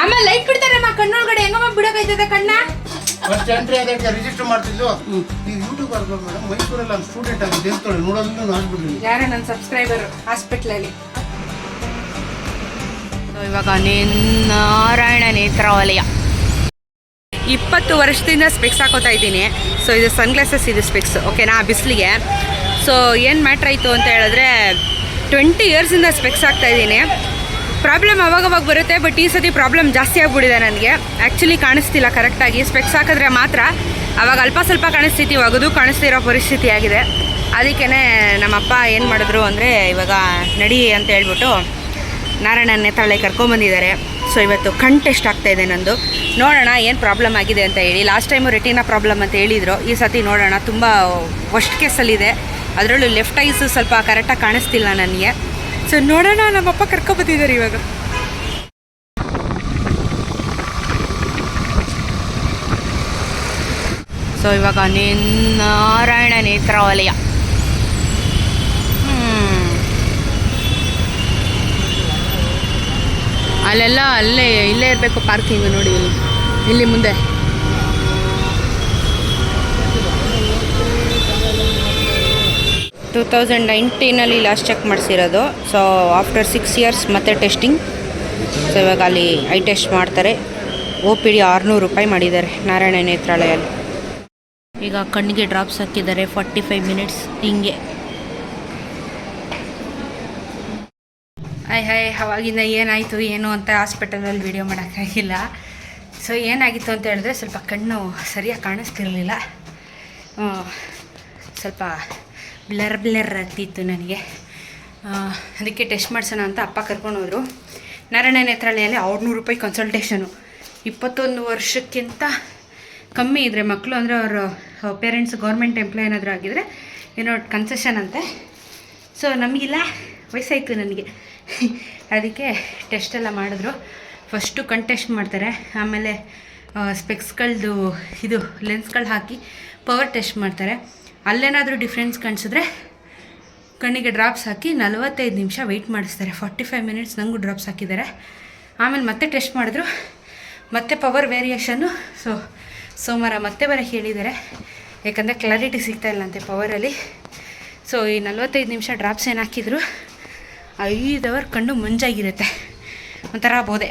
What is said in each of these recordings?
ಆಮೇಲೆ ಲೈಟ್ ಬಿಡ್ತಾರಮ್ಮ ಕಣ್ಣೊಳಗಡೆ ಹೆಂಗಮ್ಮ ಬಿಡೋಕೈತದೆ ಕಣ್ಣ? ಫಸ್ಟ್ ಎಂಟ್ರಿ ಅದಕ್ಕೆ ರಿಜಿಸ್ಟರ್ ಮಾಡ್ತಿದ್ದು ನೀವು ಯೂಟ್ಯೂಬ್ ಬರ್ಬೋದು ಮೇಡಮ್ ಮೈಸೂರಲ್ಲಿ ಒಂದು ಸ್ಟೂಡೆಂಟ್ ಆಗಿ ದೇವಸ್ಥಳ ನೋಡೋದನ್ನು ನೋಡ್ಬಿಡ್ಲಿ ಯಾರ ನನ್ನ ಸಬ್ಸ್ಕ್ರೈಬರ್ ಹಾಸ್ಪಿಟ್ಲಲ್ಲಿ ಇವಾಗ ನಾರಾಯಣ ನೇತ್ರಾವಲಯ. ಇಪ್ಪತ್ತು ವರ್ಷದಿಂದ ಸ್ಪೆಕ್ಸ್ ಹಾಕೋತಾ ಇದ್ದೀನಿ. ಸೊ ಇದು ಸನ್ಗ್ಲಾಸಸ್ ಇದು ಸ್ಪೆಕ್ಸ್ ಓಕೆನಾ ಬಿಸಿಲಿಗೆ. ಸೊ ಏನು ಮ್ಯಾಟ್ರ್ ಆಯಿತು ಅಂತ ಹೇಳಿದ್ರೆ ಟ್ವೆಂಟಿ ಇಯರ್ಸಿಂದ ಸ್ಪೆಕ್ಸ್ ಹಾಕ್ತಾ ಇದ್ದೀನಿ. ಪ್ರಾಬ್ಲಮ್ ಅವಾಗವಾಗ ಬರುತ್ತೆ ಬಟ್ ಈ ಸತಿ ಪ್ರಾಬ್ಲಮ್ ಜಾಸ್ತಿ ಆಗ್ಬಿಟ್ಟಿದೆ ನನಗೆ. ಆ್ಯಕ್ಚುಲಿ ಕಾಣಿಸ್ತಿಲ್ಲ ಕರೆಕ್ಟಾಗಿ ಸ್ಪೆಕ್ಸ್ ಹಾಕಿದ್ರೆ ಮಾತ್ರ ಅವಾಗ ಅಲ್ಪ ಸ್ವಲ್ಪ ಕಾಣಿಸ್ತಿತ್ತು ಇವಾಗದು ಕಾಣಿಸ್ತಿರೋ ಪರಿಸ್ಥಿತಿ ಆಗಿದೆ. ಅದಕ್ಕೇ ನಮ್ಮಪ್ಪ ಏನು ಮಾಡಿದ್ರು ಅಂದರೆ ಇವಾಗ ನಡಿ ಅಂತ ಹೇಳ್ಬಿಟ್ಟು ನಾರಾಯಣ ನೇತಾಳೆ ಕರ್ಕೊಂಬಂದಿದ್ದಾರೆ ಸೊ ಇವತ್ತು ಕಂಟೆಸ್ಟ್ ಟೆಸ್ಟ್ ಆಗ್ತಾ ಇದೆ ನಂದು. ನೋಡೋಣ ಏನು ಪ್ರಾಬ್ಲಮ್ ಆಗಿದೆ ಅಂತ ಹೇಳಿ. ಲಾಸ್ಟ್ ಟೈಮು ರೆಟಿನಾ ಪ್ರಾಬ್ಲಮ್ ಅಂತ ಹೇಳಿದರು. ಈ ಸತಿ ನೋಡೋಣ. ತುಂಬ ವಸ್ಟ್ ಕೇಸಲ್ಲಿದೆ ಅದರಲ್ಲೂ ಲೆಫ್ಟ್ ಐಸು ಸ್ವಲ್ಪ ಕರೆಕ್ಟಾಗಿ ಕಾಣಿಸ್ತಿಲ್ಲ ನನಗೆ. ಸೊ ನೋಡೋಣ ನಮ್ಮಪ್ಪ ಕರ್ಕೊಬತ್ತಿದ್ದಾರೆ ಇವಾಗ. ಸೊ ಇವಾಗ ನಾರಾಯಣ ನೇತ್ರಾವಲಯ. ಹ್ಮ್. ಅಲ್ಲೆಲ್ಲ, ಅಲ್ಲೇ, ಇಲ್ಲೇ ಇರಬೇಕು ಪಾರ್ಕಿಂಗ್ ನೋಡಿ ಇಲ್ಲಿ ಮುಂದೆ. ಟೂ ತೌಸಂಡ್ ನೈನ್ಟೀನಲ್ಲಿ ಲಾಸ್ಟ್ ಚೆಕ್ ಮಾಡಿಸಿರೋದು. ಸೊ ಆಫ್ಟರ್ ಸಿಕ್ಸ್ ಇಯರ್ಸ್ ಮತ್ತೆ ಟೆಸ್ಟಿಂಗ್ ಸೊ ಇವಾಗ ಅಲ್ಲಿ ಐ ಟೆಸ್ಟ್ ಮಾಡ್ತಾರೆ. ಓ ಪಿ ಡಿ ಆರುನೂರು ರೂಪಾಯಿ ಮಾಡಿದ್ದಾರೆ ನಾರಾಯಣ ನೇತ್ರಾಲಯಲ್ಲಿ ಈಗ ಕಣ್ಣಿಗೆ ಡ್ರಾಪ್ಸ್ ಹಾಕಿದ್ದಾರೆ ಫಾರ್ಟಿ ಫೈವ್ ಮಿನಿಟ್ಸ್ ಹಿಂಗೆ. ಹಾಯ್ ಹಾಯ್ ಅವಾಗಿಂದ ಏನಾಯಿತು ಏನು ಅಂತ ಹಾಸ್ಪಿಟಲಲ್ಲಿ ವೀಡಿಯೋ ಮಾಡೋಕ್ಕಾಗಿಲ್ಲ ಸೊ ಏನಾಗಿತ್ತು ಅಂತ ಹೇಳಿದ್ರೆ ಸ್ವಲ್ಪ ಕಣ್ಣು ಸರಿಯಾಗಿ ಕಾಣಿಸ್ತಿರಲಿಲ್ಲ. ಆ, ಸ್ವಲ್ಪ ಬ್ಲರ್ ಬ್ಲರ್ ಆಗ್ತಿತ್ತು ನನಗೆ. ಅದಕ್ಕೆ ಟೆಸ್ಟ್ ಮಾಡಿಸೋಣ ಅಂತ ಅಪ್ಪ ಕರ್ಕೊಂಡು ಹೋದರು ನಾರಾಯಣ ನೇತ್ರಾಲಯಲ್ಲಿ ಆರುನೂರು ರೂಪಾಯಿ ಕನ್ಸಲ್ಟೇಷನು ಇಪ್ಪತ್ತೊಂದು ವರ್ಷಕ್ಕಿಂತ ಕಮ್ಮಿ ಇದ್ದರೆ ಮಕ್ಕಳು ಅಂದರೆ ಅವರು ಪೇರೆಂಟ್ಸ್ ಗೌರ್ಮೆಂಟ್ ಎಂಪ್ಲಾಯ್ ಏನಾದರೂ ಆಗಿದರೆ ಏನೋ ಕನ್ಸೆಷನ್ ಅಂತೆ. ಸೊ ನಮಗಿಲ್ಲ, ವಯಸ್ಸಾಯಿತು ನನಗೆ. ಅದಕ್ಕೆ ಟೆಸ್ಟ್ ಎಲ್ಲ ಮಾಡಿದ್ರು. ಫಸ್ಟು ಕಣ್ ಟೆಸ್ಟ್ ಮಾಡ್ತಾರೆ. ಆಮೇಲೆ ಸ್ಪೆಕ್ಸ್ಗಳದ್ದು ಇದು ಲೆನ್ಸ್ಗಳು ಹಾಕಿ ಪವರ್ ಟೆಸ್ಟ್ ಮಾಡ್ತಾರೆ. ಅಲ್ಲೇನಾದರೂ ಡಿಫ್ರೆನ್ಸ್ ಕಾಣಿಸಿದ್ರೆ ಕಣ್ಣಿಗೆ ಡ್ರಾಪ್ಸ್ ಹಾಕಿ ನಲವತ್ತೈದು ನಿಮಿಷ ವೆಯ್ಟ್ ಮಾಡಿಸ್ತಾರೆ. ಫಾರ್ಟಿ ಫೈವ್ ಮಿನಿಟ್ಸ್ ನನಗೂ ಡ್ರಾಪ್ಸ್ ಹಾಕಿದ್ದಾರೆ. ಆಮೇಲೆ ಮತ್ತೆ ಟೆಸ್ಟ್ ಮಾಡಿದ್ರು. ಮತ್ತೆ ಪವರ್ ವೇರಿಯೇಷನ್ನು ಸೊ ಸೋಮವಾರ ಮತ್ತೆ ಬರೋಕ್ಕೆ ಹೇಳಿದ್ದಾರೆ. ಯಾಕಂದರೆ ಕ್ಲಾರಿಟಿ ಸಿಗ್ತಾ ಇಲ್ಲ ಅಂತೆ ಪವರಲ್ಲಿ ಸೊ ಈ ನಲ್ವತ್ತೈದು ನಿಮಿಷ ಡ್ರಾಪ್ಸ್ ಏನು ಹಾಕಿದ್ರು? ಐದು ಅವರ್ ಕಣ್ಣು ಮಂಜಾಗಿರುತ್ತೆ. ಒಂಥರ ಬೋದೆ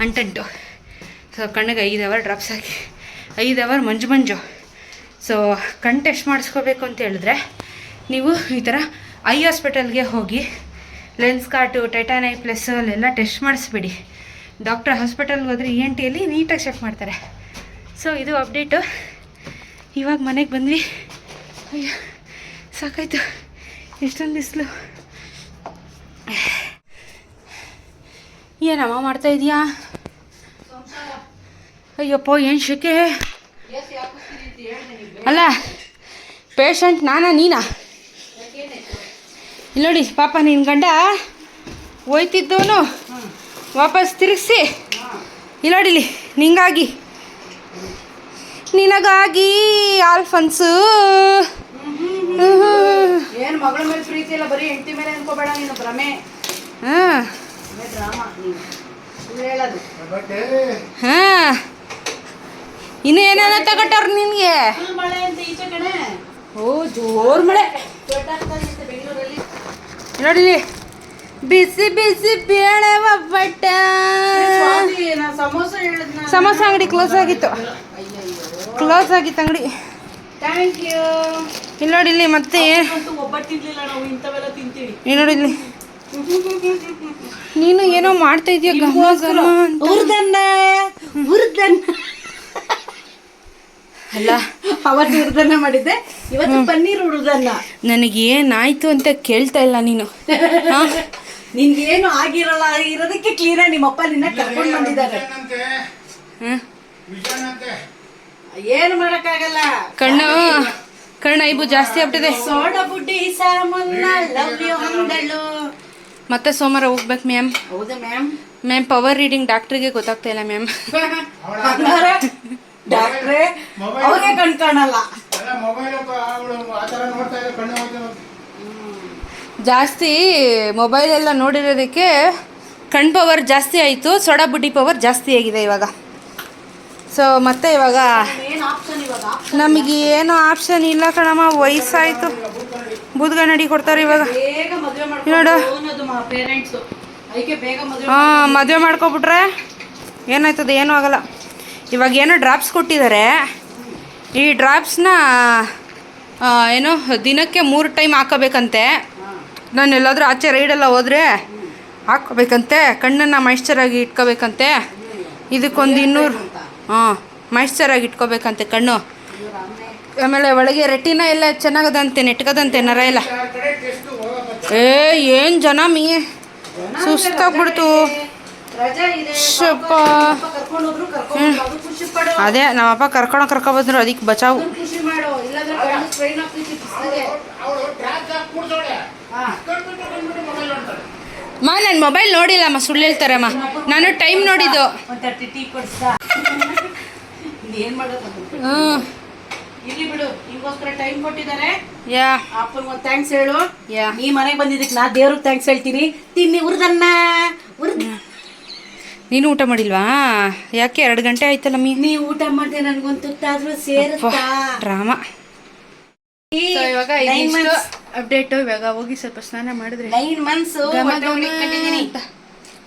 ಅಂಟಂಟು ಸೊ ಕಣ್ಣಿಗೆ ಐದು ಅವರ್ ಡ್ರಾಪ್ಸ್ ಹಾಕಿ. ಐದು ಅವರ್ ಮಂಜು ಮಂಜು. ಸೊ ಕಣ್ ಟೆಸ್ಟ್ ಮಾಡಿಸ್ಕೋಬೇಕು ಅಂತ ಹೇಳಿದ್ರೆ, ನೀವು ಈ ಥರ ಐ ಹಾಸ್ಪಿಟಲ್ಗೆ ಹೋಗಿ ಲೆನ್ಸ್ ಕಾರ್ಟು ಟೈಟಾನೈ ಪ್ಲಸ್ ಅಲ್ಲೆಲ್ಲ ಟೆಸ್ಟ್ ಮಾಡಿಸ್ಬಿಡಿ. ಡಾಕ್ಟರ್ ಹಾಸ್ಪಿಟಲ್ಗೆ ಹೋದರೆ ಇ ಎನ್ ಟಿಯಲ್ಲಿ ನೀಟಾಗಿ ಚೆಕ್ ಮಾಡ್ತಾರೆ. ಸೊ ಇದು ಅಪ್ಡೇಟು ಇವಾಗ ಮನೆಗೆ ಬಂದ್ವಿ. ಅಯ್ಯೋ, ಸಾಕಾಯ್ತು. ಎಷ್ಟೊಂದು ಬಿಸಿಲು. ಏನಮ್ಮ ಮಾಡ್ತಾ ಇದೀಯಾ? ಅಯ್ಯಪ್ಪ, ಏನು ಶೆಕೆ? ಅಲ್ಲ ಪೇಷಂಟ್ ನಾನಾ ನೀನಾ? ಇಲ್ಲ ನೋಡಿ ಪಾಪ ನಿನ್ನ ಗಂಡ ಹೋಯ್ತಿದ್ದವನು. ವಾಪಸ್ ತಿರುಗಿಸಿ. ಇಲ್ಲಿ ನೋಡಿಲಿ ನಿಂಗಾಗಿ. ನಿನಗಾಗಿ ಆಲ್ಫನ್ಸು. ಏನು ಮಗಳ ಮೇಲೆ ಪ್ರೀತಿ ಇಲ್ಲ ಬರೀ ಹೆಂಡತಿ ಮೇಲೆ ಅನ್ಕೋಬೇಡ ನೀನು ಭ್ರಮೆ. ಹಾಂ. ಡ್ರಾಮಾ ನೀನು. ಸುಳ್ಳು ಹೇಳೋದು. ಹಾಂ. ಇನ್ನು ಏನೇನೋ ತಗೊಟ್ಟವ್ರು ನಿನಗೆ? ಈಚೆ ಓ ಜೋರ್ ಮಳೆ. ನೋಡಿ ಬಿಸಿ ಬಿಸಿ ಬೇಳೆ ಒಬ್ಬಟ್ಟ. ಸಮೋಸ ಅಂಗಡಿ ಕ್ಲೋಸ್ ಆಗಿತ್ತು. ಕ್ಲೋಸ್ ಆಗಿತ್ತು ಅಂಗಡಿ. ಇಲ್ಲಿ ನೋಡಿ ಇಲ್ಲಿ ಮತ್ತೆ ಇಲ್ಲಿ ನೋಡಿ ಇಲ್ಲಿ ನೀನು ಏನೋ ಮಾಡ್ತಾ ಇದೀಯ ಗಮ್ಮ ಗಮ್ಮ ಅಂತ. ಅಲ್ಲ. ಅವತ್ತು ಹುರ್ದನ್ನ ಮಾಡಿದ್ದೆ. ಇವತ್ತು ಪನ್ನೀರ್ ಹುರ್ದನ್ನ ನನಗೆ ಏನಾಯ್ತು ಅಂತ ಕೇಳ್ತಾ ಇಲ್ಲ ನೀನು? ನಿನ್ಗೇನು ಆಗಿರಲ್ಲ ಇರೋದಕ್ಕೆ ಕ್ಲೀನ್ ನಿಮ್ಮಪ್ಪ ನಿನ್ನ ಕರ್ಕೊಂಡು ಬಂದಿದ್ದಾರೆ. ಏನು ಮಾಡಕ್ಕಾಗಲ್ಲ. ಕಣ್ಣು ಕಣ್ಣು ಐಬು ಜಾಸ್ತಿ ಆಗ್ಬಿಟ್ಟಿದೆ. ಸೋಡ ಬುಡ್ಡಿ ಸಾಮನ್ನ ಲವ್ ಯು ಅಂದಳು ಮತ್ತೆ ಸೋಮವಾರ ಹೋಗ್ಬೇಕು ಮ್ಯಾಮ್ ಹೌದಾ ಮ್ಯಾಮ್ ಮ್ಯಾಮ್ ಪವರ್ ರೀಡಿಂಗ್ ಡಾಕ್ಟ್ರಿಗೆ ಗೊತ್ತಾಗ್ತಾ ಇಲ್ಲ ಮ್ಯಾಮ್ ಹಂಗಾರೆ ಡಾಕ್ಟ್ರೇ ಅವ್ರಿಗೆ ಕಣ್ ಕಾಣಲ್ಲ ಅಲ್ಲ ಮೊಬೈಲ್ ಅವಳು ಆ ಥರ ನೋಡ್ತಾ ಇದ್ರೆ ಕಣ್ಣು ಹೋಯ್ತು ಜಾಸ್ತಿ ಮೊಬೈಲ್ ಎಲ್ಲ ನೋಡಿರೋದಕ್ಕೆ ಕಣ್ ಪವರ್ ಜಾಸ್ತಿ ಆಯಿತು ಸೋಡಾ ಬುಡ್ಡಿ ಪವರ್ ಜಾಸ್ತಿ ಆಗಿದೆ ಇವಾಗ. ಸೊ ಮತ್ತೆ ಇವಾಗ ಏನ್ ಆಪ್ಷನ್ ಇವಾಗ ನಮಗೆ ಏನು ಆಪ್ಷನ್ ಇಲ್ಲ ಕಣಮ್ಮ ವಯಸ್ಸಾಯಿತು. ಬೂದ್ಗನ್ನಡಿ ಕೊಡ್ತಾರೆ ಇವಾಗ. ನೋಡು. ಹಾಂ ಮದುವೆ ಮಾಡ್ಕೊಬಿಟ್ರೆ ಏನಾಯ್ತದ ಏನೂ ಆಗಲ್ಲ. ಇವಾಗ ಏನೋ ಡ್ರಾಪ್ಸ್ ಕೊಟ್ಟಿದ್ದಾರೆ. ಈ ಡ್ರಾಪ್ಸ್ನ ಏನು, ದಿನಕ್ಕೆ ಮೂರು ಟೈಮ್ ಹಾಕೋಬೇಕಂತೆ. ನಾನು ಎಲ್ಲಾದರೂ ಆಚೆ ರೈಡೆಲ್ಲ ಹೋದರೆ ಹಾಕೋಬೇಕಂತೆ. ಕಣ್ಣನ್ನು ಮಾಯಿಶ್ಚರಾಗಿ ಇಟ್ಕೋಬೇಕಂತೆ. ಇದಕ್ಕೊಂದು ಇನ್ನೂರು ಹಾಂ ಮಾಯಿಶ್ಚರಾಗಿ ಇಟ್ಕೋಬೇಕಂತೆ ಕಣ್ಣು. ಆಮೇಲೆ ಒಳಗೆ ರೆಟಿನ ಎಲ್ಲ ಚೆನ್ನಾಗದಂತೆ, ನೆಟ್ಕದಂತೆ ನರ ಎಲ್ಲ. ಏ, ಏನು ಜನ ಮೀ? ಸುಸ್ತಾಗ್ಬಿಡ್ತು. ಶಪ್ಪ. ಕರ್ಕೊಂಡು ಹೋದ್ರು ಕರ್ಕೊಂಡು ಅದು ಖುಷಿ ಪಡು ಅದೇ ನಮ್ಮಪ್ಪ ಕರ್ಕೊಂಡು ಕರ್ಕೊಬಂದ್ರು ಅದಕ್ಕೆ ಬಚಾವು. ಮಾ ನಾನು ಮೊಬೈಲ್ ನೋಡಿಲ್ಲ ಅಮ್ಮ ನನ್ನ ಮೊಬೈಲ್ ನೋಡಿಲ್ಲಮ್ಮ ಸುಳ್ಳು ಹೇಳ್ತಾರಮ್ಮ ನಾನು ಟೈಮ್ ನೋಡಿದ್ದು. ಒಂದ್ ತರ್ಟಿ ಟೀ ಕೊಡ್ಸಾ ಏನ್ ಮಾಡೋದು? ಹ್ಞೂ ಇಲ್ಲಿ ಬಿಡು ನಿಂಗೋಸ್ಕರ ಟೈಮ್ ಕೊಟ್ಟಿದ್ದಾರೆ. ಯಾ. ಅಪ್ಪನ್ ಒಂದ್ ಥ್ಯಾಂಕ್ಸ್ ಹೇಳು. ಯಾ. ನೀ ಮನೆಗೆ ಬಂದಿದ್ದಕ್ಕೆ ನಾ ದೇವ್ರಿಗೆ ಥ್ಯಾಂಕ್ಸ್ ಹೇಳ್ತೀನಿ. ತಿನ್ನಿ ಉರ್ದನ್ನ. ಉರ್ದ ನೀನು ಊಟ ಮಾಡಿಲ್ವಾ? ಯಾಕೆ ಎರಡು ಗಂಟೆ ಆಯ್ತಲ್ಲ ಮೀ ನೀ ಊಟ ಮಾಡಿದೆ ನನಗೊಂದು ತುತ್ತಾದ್ರೂ ಸೇರುತ್ತಾ? ಡ್ರಾಮಾ. ಸೊ ಇವಾಗ ಅಪ್ಡೇಟ್ ಇವಾಗ ಹೋಗಿ ಸ್ವಲ್ಪ ಸ್ನಾನ ಮಾಡಿದ್ರೆ. ನೈನ್ ಮಂತ್ಸ್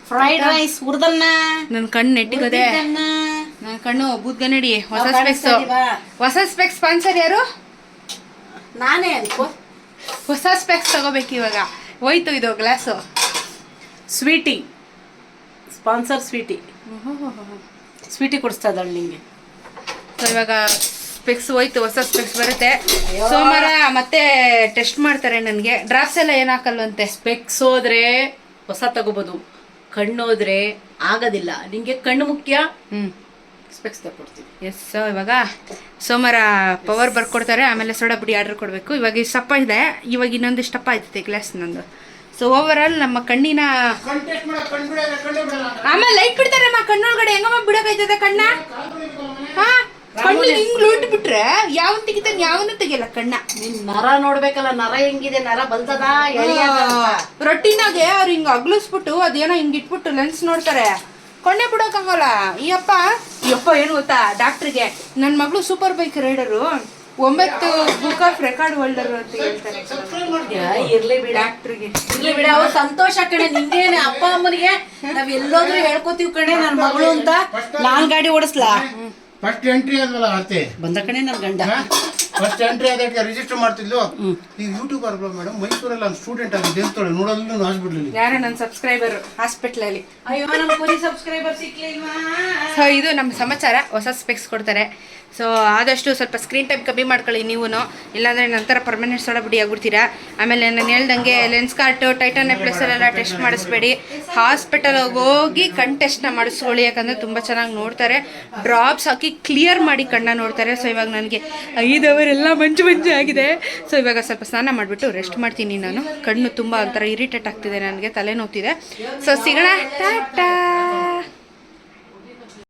ಫ್ರೈಡ್ ರೈಸ್ ಹುರ್ದನ್ನ. ನನ್ನ ಕಣ್ಣು ನೆಟ್ಟಿಗದೆ. ನನ್ನ ಕಣ್ಣು ಬೂದ್ಗನ್ನಡಿ ಹೊಸ ಸ್ಪೆಕ್ಸ್ ಹೊಸ ಸ್ಪೆಕ್ಸ್ ಸ್ಪಾನ್ಸರ್ ಯಾರು? ನಾನೇ ಅನ್ಕೋ. ಹೊಸ ಸ್ಪೆಕ್ಸ್ ತಗೋಬೇಕು ಇವಾಗ ಹೋಯ್ತು ಇದು glass sweety sponsor sweety. Sweety ಕೊಡಿಸ್ತಾ ಇದ್ದಾಳೆ ನಿಂಗೆ. ಸೊ ಇವಾಗ ಸ್ಪೆಕ್ಸ್ ಹೋಯ್ತು ಹೊಸ ಸ್ಪೆಕ್ಸ್ ಬರುತ್ತೆ. ಸೋಮವಾರ ಮತ್ತೆ ಟೆಸ್ಟ್ ಮಾಡ್ತಾರೆ ನನಗೆ. ಡ್ರಾಪ್ಸ್ ಎಲ್ಲ ಏನು ಹಾಕಲ್ವಂತೆ? ಸ್ಪೆಕ್ಸ್ ಹೋದ್ರೆ ಹೊಸ ತಗೋಬೋದು. ಕಣ್ಣು ಹೋದ್ರೆ ಆಗೋದಿಲ್ಲ. ನಿಮಗೆ ಕಣ್ಣು ಮುಖ್ಯ? ಹ್ಞೂ ಸ್ಪೆಕ್ಸ್ ತಗೊಡ್ತೀವಿ ಎಸ್ ಸೊ ಇವಾಗ ಸೋಮವಾರ ಪವರ್ ಬರ್ಕೊಡ್ತಾರೆ. ಆಮೇಲೆ ಸೋಡಾ ಪುಡಿ ಆರ್ಡರ್ ಕೊಡಬೇಕು. ಇವಾಗ ಸಪ್ಪ ಇದೆ ಇವಾಗ ಇನ್ನೊಂದು ಸ್ಟಪ್ಪ ಆಯ್ತೈತೆ ಗ್ಲಾಸ್ ನಂದು. ಸೊ ಓವರ್ ಆಲ್ ನಮ್ಮ ಕಣ್ಣಿನ ಆಮೇಲೆ ಲೈಟ್ ಬಿಡ್ತಾರಮ್ಮ ಕಣ್ಣೊಳಗಡೆ. ಹೆಂಗಮ್ಮ ಬಿಡೋಕೈತದೆ ಕಣ್ಣ. ಹಾ ಕಣ್ಣು ಹಿಂಗ್ ಲೂಟ್ ಬಿಟ್ರೆ ಯಾವನ್ ತೆಗಿತಾನೆ ಯಾವನ್ನ ತೆಗಿಯಲ್ಲ ಕಣ್ಣ. ನಿನ್ ನರ ನೋಡ್ಬೇಕಲ್ಲ ನರ ಹೆಂಗಿದೆ ನರ ಬಲ್ತದ. ರೊಟ್ಟಿನಾಗೆ ಅವ್ರು ಹಿಂಗ್ ಅಗ್ಲಿಸ್ಬಿಟ್ಟು ಅದೇನೋ ಹಿಂಗ್ ಇಟ್ಬಿಟ್ಟು ಲೆನ್ಸ್ ನೋಡ್ತಾರೆ. ಕೊಂಡೆ ಬಿಡೋಕಾಗಲ್ಲ. ಈ ಅಪ್ಪ ಈ ಅಪ್ಪ ಏನು ಗೊತ್ತಾ ಡಾಕ್ಟ್ರಿಗೆ ನನ್ನ ಮಗಳು ಸೂಪರ್ ಬೈಕ್ ರೈಡರು ಒಂಬತ್ತು ಬುಕ್ ಆಫ್ ರೆಕಾರ್ಡ್ ಹೋಲ್ಡರ್ ಅಂತ ಹೇಳ್ತಾರೆ? ಇರ್ಲಿ ಬಿಡ. ಡಾಕ್ಟ್ರಿಗೆ ಇರ್ಲಿ ಬಿಡ. ಅವ್ರ ಸಂತೋಷ ಕಣೆ. ನಿಂಗೇನೆ ಅಪ್ಪ ಅಮ್ಮನಿಗೆ ನಾವ್ ಎಲ್ಲೋದ್ರೂ ಹೇಳ್ಕೊತೀವಿ ಕಣೆ ನನ್ ಮಗಳು ಅಂತ. ನಾನ್ ಗಾಡಿ ಓಡಿಸ್ಲಾ? ಫಸ್ಟ್ ಎಂಟ್ರಿ ಆದ್ವಲ್ಲ ಅರ್ತೆ ಬಂದ ಕಣೆ ನನ್ ಗಂಡ. ಫಸ್ಟ್ ಎಂಟ್ರಿ ಅದಕ್ಕೆ ರಿಜಿಸ್ಟರ್ ಮಾಡ್ತಿದ್ಲು. ಈಗ ಯೂಟ್ಯೂಬರ್ ಮೇಡಮ್ ಮೈಸೂರಲ್ಲಿ ಒಂದು ಸ್ಟೂಡೆಂಟ್ ಆಗಿ ದೇವಸ್ಥಳ ನೋಡೋದು ಹಾಸ್ಪಿಟ್ಲಲ್ಲಿ ಯಾರೋ ನನ್ನ ಸಬ್ಸ್ಕ್ರೈಬರ್ ಹಾಸ್ಪಿಟ್ಲಲ್ಲಿ ಅಯ್ಯೋ ನಮ್ಮ ಪೊಲೀಸ್ ಸಬ್ಸ್ಕ್ರೈಬರ್ ಸಿಕ್ಲಿಲ್ವಾ? ಸೊ ಇದು ನಮ್ಮ ಸಮಾಚಾರ. ಹೊಸ ಸ್ಪೆಕ್ಸ್ ಕೊಡ್ತಾರೆ. ಸೊ ಆದಷ್ಟು ಸ್ವಲ್ಪ ಸ್ಕ್ರೀನ್ ಟೈಮ್ ಕಮ್ಮಿ ಮಾಡ್ಕೊಳ್ಳಿ ನೀವು ಇಲ್ಲಾಂದರೆ ನಂತರ ಪರ್ಮನೆಂಟ್ ಸೊಳ ಬಿಡಿ ಆಗ್ಬಿಡ್ತೀರಾ. ಆಮೇಲೆ ನಾನು ಹೇಳ್ದಂಗೆ ಲೆನ್ಸ್ ಕಾರ್ಟ್ ಟೈಟನ್ ನೆಕ್ಲೆಸಲ್ಲೆಲ್ಲ ಟೆಸ್ಟ್ ಮಾಡಿಸ್ಬೇಡಿ. ಹಾಸ್ಪಿಟಲ್ಗೆ ಹೋಗಿ ಕಣ್ ಟೆಸ್ಟ್ನ ಮಾಡಿಸ್ಕೊಳ್ಳಿ. ಯಾಕಂದ್ರೆ ತುಂಬ ಚೆನ್ನಾಗಿ ನೋಡ್ತಾರೆ. ಡ್ರಾಪ್ಸ್ ಹಾಕಿ ಕ್ಲಿಯರ್ ಮಾಡಿ ಕಣ್ಣ ನೋಡ್ತಾರೆ. ಸೊ ಇವಾಗ ನನಗೆ ಐದು ಅವರ್ ಎಲ್ಲ ಮಂಜು ಮಂಜು ಆಗಿದೆ. ಸೊ ಇವಾಗ ಸ್ವಲ್ಪ ಸ್ನಾನ ಮಾಡಿಬಿಟ್ಟು ರೆಸ್ಟ್ ಮಾಡ್ತೀನಿ ನಾನು. ಕಣ್ಣು ತುಂಬ ಒಂಥರ ಇರಿಟೇಟ್ ಆಗ್ತಿದೆ ನನಗೆ ತಲೆನೋತಿದೆ ಸೊ ಸಿಗೋಣ. ಟಾಟಾ.